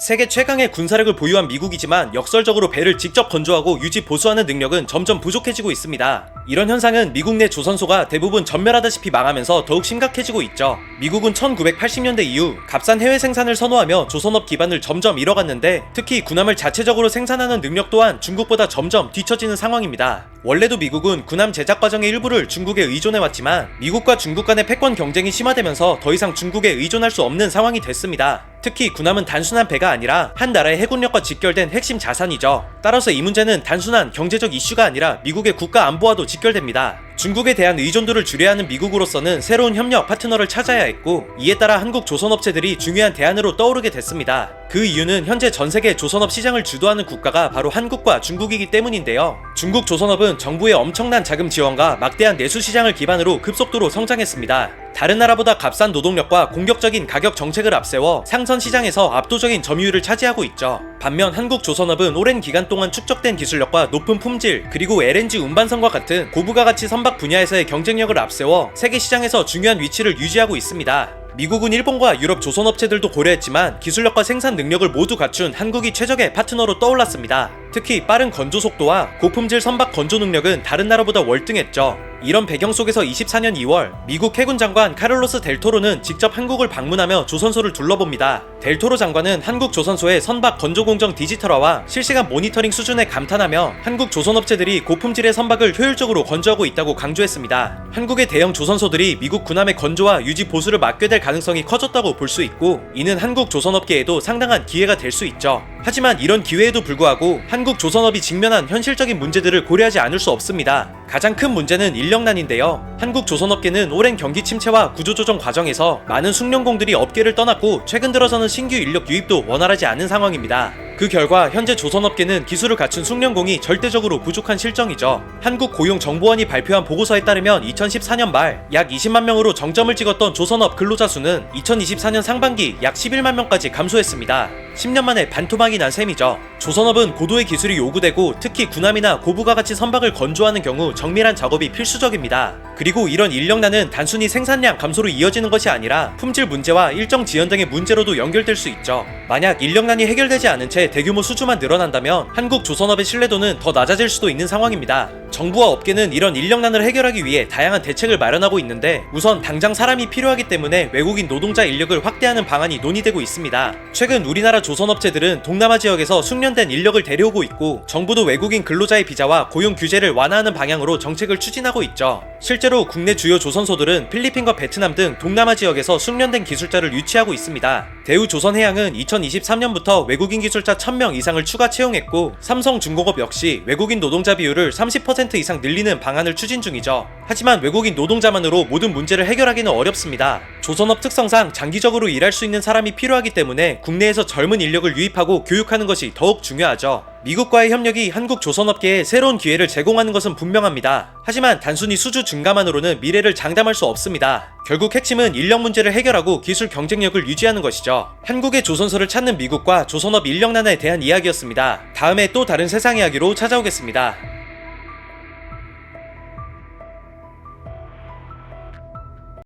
세계 최강의 군사력을 보유한 미국이지만 역설적으로 배를 직접 건조하고 유지 보수하는 능력은 점점 부족해지고 있습니다. 이런 현상은 미국 내 조선소가 대부분 전멸하다시피 망하면서 더욱 심각해지고 있죠. 미국은 1980년대 이후 값싼 해외 생산을 선호하며 조선업 기반을 점점 잃어갔는데 특히 군함을 자체적으로 생산하는 능력 또한 중국보다 점점 뒤처지는 상황입니다. 원래도 미국은 군함 제작 과정의 일부를 중국에 의존해왔지만 미국과 중국 간의 패권 경쟁이 심화되면서 더 이상 중국에 의존할 수 없는 상황이 됐습니다. 특히 군함은 단순한 배가 아니라 한 나라의 해군력과 직결된 핵심 자산이죠. 따라서 이 문제는 단순한 경제적 이슈가 아니라 미국의 국가 안보와도 직결됩니다. 중국에 대한 의존도를 줄여야 하는 미국으로서는 새로운 협력 파트너를 찾아야 했고 이에 따라 한국 조선업체들이 중요한 대안으로 떠오르게 됐습니다. 그 이유는 현재 전 세계 조선업 시장을 주도하는 국가가 바로 한국과 중국이기 때문인데요. 중국 조선업은 정부의 엄청난 자금 지원과 막대한 내수 시장을 기반으로 급속도로 성장했습니다. 다른 나라보다 값싼 노동력과 공격적인 가격 정책을 앞세워 상선 시장에서 압도적인 점유율을 차지하고 있죠. 반면 한국 조선업은 오랜 기간 동안 축적된 기술력과 높은 품질 그리고 LNG 운반선과 같은 고부가 가치 선박 분야에서의 경쟁력을 앞세워 세계 시장에서 중요한 위치를 유지하고 있습니다. 미국은 일본과 유럽 조선 업체들도 고려했지만 기술력과 생산 능력을 모두 갖춘 한국이 최적의 파트너로 떠올랐습니다. 특히 빠른 건조 속도와 고품질 선박 건조 능력은 다른 나라보다 월등했죠. 이런 배경 속에서 24년 2월 미국 해군 장관 카를로스 델토로는 직접 한국을 방문하며 조선소를 둘러봅니다. 델토로 장관은 한국 조선소의 선박 건조 공정 디지털화와 실시간 모니터링 수준에 감탄하며 한국 조선업체들이 고품질의 선박을 효율적으로 건조하고 있다고 강조했습니다. 한국의 대형 조선소들이 미국 군함의 건조와 유지 보수를 맡게 될 가능성이 커졌다고 볼 수 있고 이는 한국 조선업계에도 상당한 기회가 될 수 있죠. 하지만 이런 기회에도 불구하고 한국 조선업이 직면한 현실적인 문제들을 고려하지 않을 수 없습니다. 가장 큰 문제는 인력난인데요. 한국 조선업계는 오랜 경기 침체와 구조조정 과정에서 많은 숙련공들이 업계를 떠났고 최근 들어서는 신규 인력 유입도 원활하지 않은 상황입니다. 그 결과 현재 조선업계는 기술을 갖춘 숙련공이 절대적으로 부족한 실정이죠. 한국 고용정보원이 발표한 보고서에 따르면 2014년 말 약 20만 명으로 정점을 찍었던 조선업 근로자 수는 2024년 상반기 약 11만 명까지 감소했습니다. 10년 만에 반토막이 난 셈이죠. 조선업은 고도의 기술이 요구되고 특히 군함이나 고부가 가치 선박을 건조하는 경우 정밀한 작업이 필수적입니다. 그리고 이런 인력난은 단순히 생산량 감소로 이어지는 것이 아니라 품질 문제와 일정 지연 등의 문제로도 연결될 수 있죠. 만약 인력난이 해결되지 않은 채 대규모 수주만 늘어난다면 한국 조선업의 신뢰도는 더 낮아질 수도 있는 상황입니다. 정부와 업계는 이런 인력난을 해결하기 위해 다양한 대책을 마련하고 있는데 우선 당장 사람이 필요하기 때문에 외국인 노동자 인력을 확대하는 방안이 논의되고 있습니다. 최근 우리나라 조선업체들은 동남아 지역에서 숙련된 인력을 데려오고 있고 정부도 외국인 근로자의 비자와 고용 규제를 완화하는 방향으로 정책을 추진하고 있죠. 실제로 국내 주요 조선소들은 필리핀과 베트남 등 동남아 지역에서 숙련된 기술자를 유치하고 있습니다. 대우 조선해양은 2023년부터 외국인 기술자 1000명 이상을 추가 채용했고 삼성중공업 역시 외국인 노동자 비율을 30% 이상 늘리는 방안을 추진 중이죠. 하지만 외국인 노동자만으로 모든 문제를 해결하기는 어렵습니다. 조선업 특성상 장기적으로 일할 수 있는 사람이 필요하기 때문에 국내에서 젊은 인력을 유입하고 교육하는 것이 더욱 중요하죠. 미국과의 협력이 한국 조선업계에 새로운 기회를 제공하는 것은 분명합니다. 하지만 단순히 수주 증가만으로는 미래를 장담할 수 없습니다. 결국 핵심은 인력 문제를 해결하고 기술 경쟁력을 유지하는 것이죠. 한국의 조선소를 찾는 미국과 조선업 인력난에 대한 이야기였습니다. 다음에 또 다른 세상 이야기로 찾아오겠습니다.